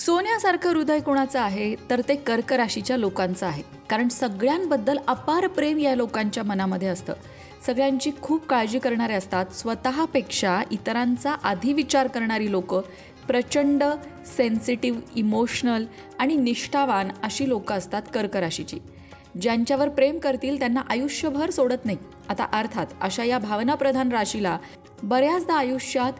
सोन्यासारखं हृदय कोणाचं आहे तर ते कर्क राशीच्या लोकांचं आहे. कारण सगळ्यांबद्दल अपार प्रेम या लोकांच्या मनामध्ये असतं. सगळ्यांची खूप काळजी करणारे असतात. स्वतःपेक्षा इतरांचा आधी विचार करणारी लोक प्रचंड सेन्सिटिव्ह इमोशनल आणि निष्ठावान अशी लोकं असतात कर्क राशीची ज्यांच्यावर प्रेम करतील त्यांना आयुष्यभर सोडत नाही. आता अर्थात अशा या भावनाप्रधान राशीला बऱ्याचदा आयुष्यात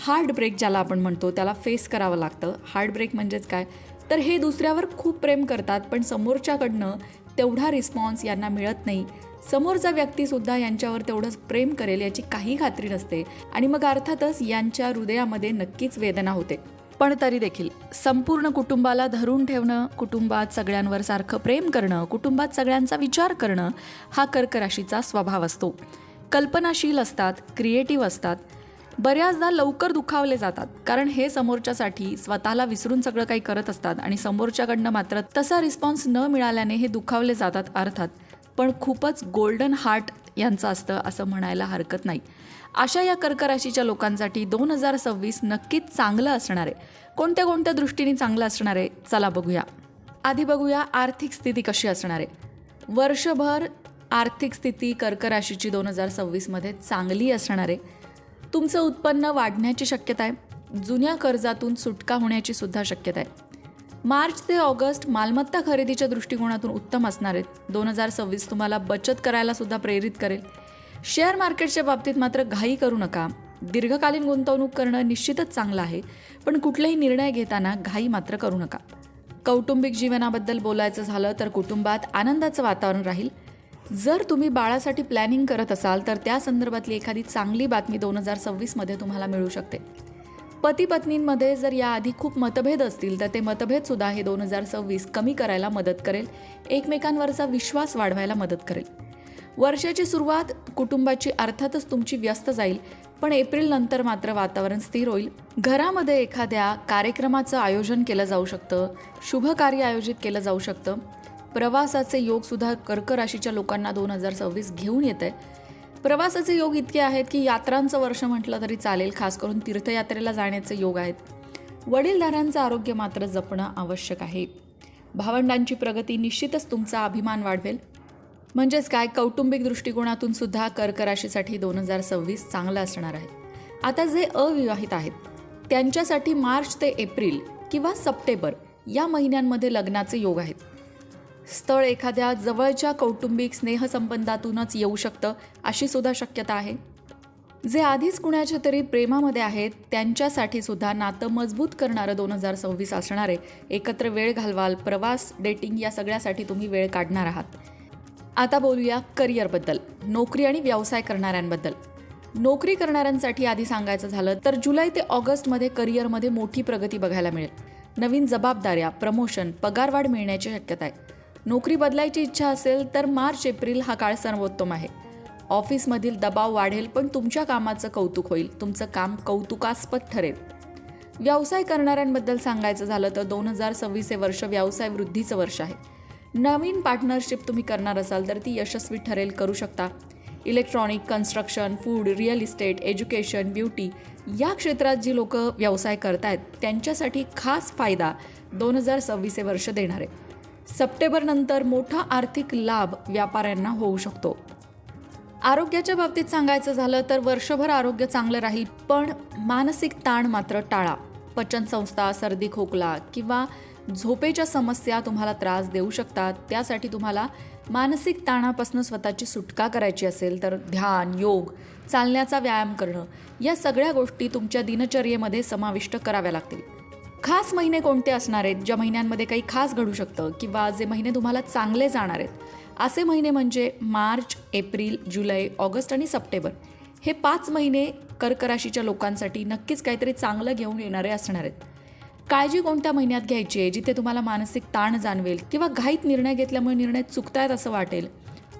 हार्ट ब्रेक ज्याला आपण म्हणतो त्याला फेस करावं लागतं. हार्ट ब्रेक म्हणजेच काय? तर हे दुसऱ्यावर खूप प्रेम करतात पण समोरच्याकडनं तेवढा रिस्पॉन्स यांना मिळत नाही. समोरचा व्यक्तीसुद्धा यांच्यावर तेवढंच प्रेम करेल याची काही खात्री नसते. आणि मग अर्थातच यांच्या हृदयामध्ये नक्कीच वेदना होते. पण तरी देखील संपूर्ण कुटुंबाला धरून ठेवणं कुटुंबात सगळ्यांवर सारखं प्रेम करणं कुटुंबात सगळ्यांचा विचार करणं हा कर्क राशीचा स्वभाव असतो. कल्पनाशील असतात क्रिएटिव्ह असतात बऱ्याचदा लवकर दुखावले जातात कारण हे समोरच्यासाठी स्वतःला विसरून सगळं काही करत असतात आणि समोरच्याकडनं मात्र तसा रिस्पॉन्स न मिळाल्याने हे दुखावले जातात अर्थात. पण खूपच गोल्डन हार्ट यांचं असतं असं म्हणायला हरकत नाही. अशा या कर्क राशीच्या लोकांसाठी दोन हजार सव्वीस नक्कीच चांगलं असणार आहे. कोणत्या कोणत्या दृष्टीने चांगलं असणार आहे? चला बघूया. आधी बघूया आर्थिक स्थिती कशी असणार आहे. वर्षभर आर्थिक स्थिती कर्क राशीची दोन हजार सव्वीसमध्ये चांगली असणार आहे. तुमचं उत्पन्न वाढण्याची शक्यता आहे. जुन्या कर्जातून सुटका होण्याची सुद्धा शक्यता आहे. मार्च ते ऑगस्ट मालमत्ता खरेदीच्या दृष्टिकोनातून उत्तम असणार आहेत. दोन हजार सव्वीस तुम्हाला बचत करायला सुद्धा प्रेरित करेल. शेअर मार्केटच्या बाबतीत मात्र घाई करू नका. दीर्घकालीन गुंतवणूक करणं निश्चितच चांगलं आहे पण कुठलेही निर्णय घेताना घाई मात्र करू नका. कौटुंबिक जीवनाबद्दल बोलायचं झालं तर कुटुंबात आनंदाचं वातावरण राहील. जर तुम्ही बाळासाठी प्लॅनिंग करत असाल तर त्या संदर्भातली एखादी चांगली बातमी दोन हजार सव्वीसमध्ये तुम्हाला मिळू शकते. पती पत्नींमध्ये जर याआधी खूप मतभेद असतील तर ते मतभेदसुद्धा हे दोन हजार सव्वीस कमी करायला मदत करेल. एकमेकांवरचा विश्वास वाढवायला मदत करेल. वर्षाची सुरुवात कुटुंबाची अर्थातच तुमची व्यस्त जाईल पण एप्रिल नंतर मात्र वातावरण स्थिर होईल. घरामध्ये एखाद्या कार्यक्रमाचं आयोजन केलं जाऊ शकतं शुभ कार्य आयोजित केलं जाऊ शकतं. प्रवासाचे योग सुद्धा कर्क राशीच्या लोकांना दोन हजार सव्वीस घेऊन येत आहे प्रवासाचे योग इतके आहेत की यात्रांचं वर्ष म्हटलं तरी चालेल खास करून तीर्थयात्रेला जाण्याचे योग आहेत. वडीलधाऱ्यांचं आरोग्य मात्र जपणं आवश्यक आहे. भावंडांची प्रगती निश्चितच तुमचा अभिमान वाढवेल. म्हणजेच काय कौटुंबिक दृष्टिकोनातून सुद्धा कर्क राशीसाठी दोन हजार सव्वीस चांगलं असणार आहे. आता जे अविवाहित आहेत त्यांच्यासाठी मार्च ते एप्रिल किंवा सप्टेंबर या महिन्यांमध्ये लग्नाचे योग आहेत. स्थळ एखाद्या जवळच्या कौटुंबिक स्नेहसंबंधातूनच येऊ शकतं अशी सुद्धा शक्यता आहे. जे आधीच कुणाच्या तरी प्रेमामध्ये आहेत त्यांच्यासाठी सुद्धा नातं मजबूत करणारं दोन हजार सव्वीस असणारे एकत्र वेळ घालवाल प्रवास डेटिंग या सगळ्यासाठी तुम्ही वेळ काढणार आहात. आता बोलूया करिअरबद्दल नोकरी आणि व्यवसाय करणाऱ्यांबद्दल. नोकरी करणाऱ्यांसाठी आधी सांगायचं झालं तर जुलै ते ऑगस्टमध्ये करिअरमध्ये मोठी प्रगती बघायला मिळेल. नवीन जबाबदाऱ्या प्रमोशन पगारवाढ मिळण्याची शक्यता आहे. नोकरी बदलायची इच्छा असेल तर मार्च एप्रिल हा काळ सर्वोत्तम आहे. ऑफिसमधील दबाव वाढेल पण तुमच्या कामाचं कौतुक होईल. तुमचं काम कौतुकास्पद ठरेल. व्यवसाय करणाऱ्यांबद्दल सांगायचं झालं तर दोन हजार सव्वीस हे वर्ष व्यवसाय वृद्धीचं वर्ष आहे. नवीन पार्टनरशिप तुम्ही करणार असाल तर ती यशस्वी ठरेल करू शकता. Electronic construction food real estate education beauty या क्षेत्रात जी लोक व्यवसाय करत आहेत त्यांच्यासाठी खास फायदा दोन हजार सव्वीस हे वर्ष देणार. आहे सप्टेंबरनंतर मोठा आर्थिक लाभ व्यापाऱ्यांना होऊ शकतो. आरोग्याच्या बाबतीत सांगायचं झालं तर वर्षभर आरोग्य चांगलं राहील पण मानसिक ताण मात्र टाळा. पचनसंस्था सर्दी खोकला किंवा झोपेच्या समस्या तुम्हाला त्रास देऊ शकतात. त्यासाठी तुम्हाला मानसिक ताणापासून स्वतःची सुटका करायची असेल तर ध्यान योग चालण्याचा व्यायाम करणं या सगळ्या गोष्टी तुमच्या दिनचर्येमध्ये समाविष्ट कराव्या लागतील. खास महिने कोणते असणार आहेत ज्या महिन्यांमध्ये काही खास घडू शकतं किंवा जे महिने तुम्हाला चांगले जाणार आहेत? असे महिने म्हणजे मार्च एप्रिल जुलै ऑगस्ट आणि सप्टेंबर. हे पाच महिने कर्कराशीच्या लोकांसाठी नक्कीच काहीतरी चांगलं घेऊन येणारे असणार आहेत. काळजी कोणत्या महिन्यात घ्यायची आहे जिथे तुम्हाला मानसिक ताण जाणवेल किंवा घाईत निर्णय घेतल्यामुळे निर्णय चुकतायत असं वाटेल?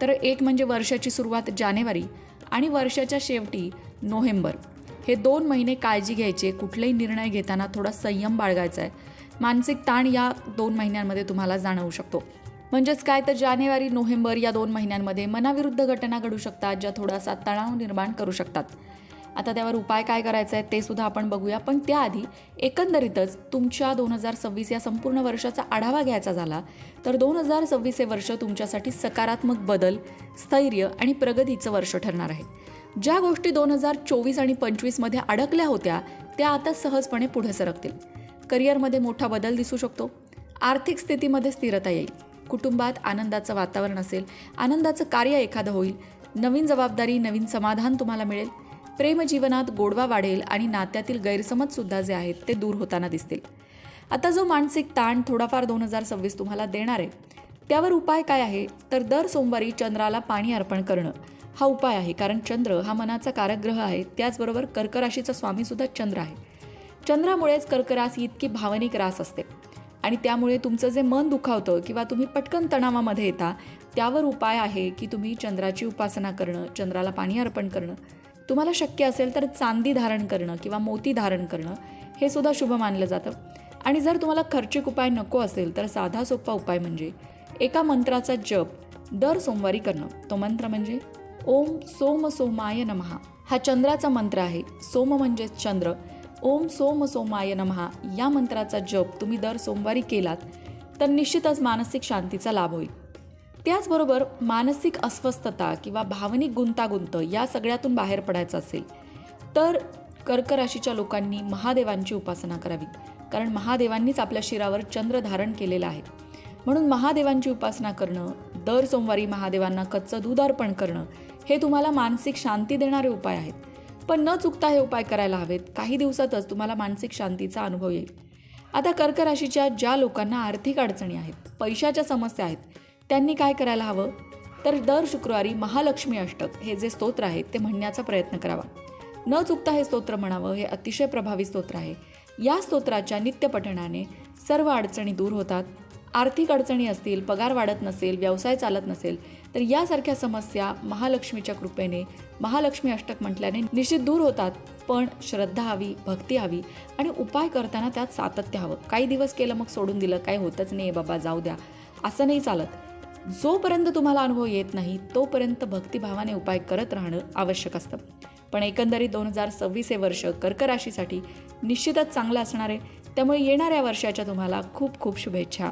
तर एक म्हणजे वर्षाची सुरुवात जानेवारी आणि वर्षाच्या शेवटी नोव्हेंबर. हे दोन महिने काळजी घ्यायचे कुठलेही निर्णय घेताना थोडा संयम बाळगायचा आहे. मानसिक ताण या दोन महिन्यांमध्ये तुम्हाला जाणवू शकतो. म्हणजेच काय तर जानेवारी नोव्हेंबर या दोन महिन्यांमध्ये मनाविरुद्ध घटना घडू शकतात ज्या थोडासा तणाव निर्माण करू शकतात. आता त्यावर उपाय काय करायचा आहे ते सुद्धा आपण बघूया पण त्याआधी एकंदरीतच तुमच्या दोन हजार सव्वीस या संपूर्ण वर्षाचा आढावा घ्यायचा झाला तर दोन हजार सव्वीस हे वर्ष तुमच्यासाठी सकारात्मक बदल स्थैर्य आणि प्रगतीचं वर्ष ठरणार आहे. ज्या गोष्टी दोन हजार चोवीस आणि पंचवीसमध्ये अडकल्या होत्या त्या आता सहजपणे पुढे सरकतील. करिअरमध्ये मोठा बदल दिसू शकतो. आर्थिक स्थितीमध्ये स्थिरता येईल. कुटुंबात आनंदाचं वातावरण असेल आनंदाचं कार्य एखादं होईल नवीन जबाबदारी नवीन समाधान तुम्हाला मिळेल. प्रेमजीवनात गोडवा वाढेल आणि नात्यातील गैरसमजसुद्धा जे आहेत ते दूर होताना दिसतील. आता जो मानसिक ताण थोडाफार दोन हजार सव्वीस तुम्हाला देणार आहे त्यावर उपाय काय आहे? तर दर सोमवारी चंद्राला पाणी अर्पण करणं. हा उपाय आहे कारण चंद्र हा मनाचा कारकग्रह आहे त्याचबरोबर कर्कराशीचा स्वामीसुद्धा चंद्र आहे. चंद्रामुळेच कर्करास ही इतकी भावनिक रास असते. आणि त्यामुळे तुमचं जे मन दुखावतं किंवा तुम्ही पटकन तणावामध्ये येता त्यावर उपाय आहे की तुम्ही चंद्राची उपासना करणं चंद्राला पाणी अर्पण करणं. तुम्हाला शक्य असेल तर चांदी धारण करणं किंवा मोती धारण करणं हे सुद्धा शुभ मानलं जातं. आणि जर तुम्हाला खर्चिक उपाय नको असेल तर साधा सोपा उपाय म्हणजे एका मंत्राचा जप दर सोमवारी करणं. तो मंत्र म्हणजे? ओम सोम सोमाय नमहा हा चंद्राचा मंत्र आहे. सोम म्हणजेच चंद्र. ओम सोम सोमाय नमहा या मंत्राचा जप तुम्ही दर सोमवारी केलात तर निश्चितच मानसिक शांतीचा लाभ होईल. त्याचबरोबर मानसिक अस्वस्थता किंवा भावनिक गुंतागुंत या सगळ्यातून बाहेर पडायचं असेल तर कर्क राशीच्या लोकांनी महादेवांची उपासना करावी. कारण महादेवांनीच आपल्या शिरावर चंद्र धारण केलेलं आहे. म्हणून महादेवांची उपासना करणं दर सोमवारी महादेवांना कच्चं दूध अर्पण करणं हे तुम्हाला मानसिक शांती देणारे उपाय आहेत. पण न चुकता हे उपाय करायला हवेत. काही दिवसातच तुम्हाला मानसिक शांतीचा अनुभव येईल. आता कर्क राशीच्या ज्या लोकांना आर्थिक अडचणी आहेत पैशाच्या समस्या आहेत त्यांनी काय करायला हवं? तर दर शुक्रवारी महालक्ष्मी अष्टक हे जे स्तोत्र आहे ते म्हणण्याचा प्रयत्न करावा. न चुकता हे स्तोत्र म्हणावं हे अतिशय प्रभावी स्तोत्र आहे. या स्तोत्राच्या नित्यपठणाने सर्व अडचणी दूर होतात. आर्थिक अडचणी असतील पगार वाढत नसेल व्यवसाय चालत नसेल तर यासारख्या समस्या महालक्ष्मीच्या कृपेने महालक्ष्मी अष्टक म्हटल्याने निश्चित दूर होतात पण श्रद्धा हवी भक्ती हवी आणि उपाय करताना त्यात सातत्य हवं. काही दिवस केलं मग सोडून दिलं काही होतच नाही बाबा जाऊ द्या. असं नाही चालत. जोपर्यंत तुम्हाला अनुभव येत नाही तोपर्यंत भक्तिभावाने उपाय करत राहणं आवश्यक असतं. पण एकंदरीत दोन हजार सव्वीस हे वर्ष कर्कराशीसाठी निश्चितच चांगलं असणार आहे. त्यामुळे येणाऱ्या वर्षाच्या तुम्हाला खूप खूप शुभेच्छा.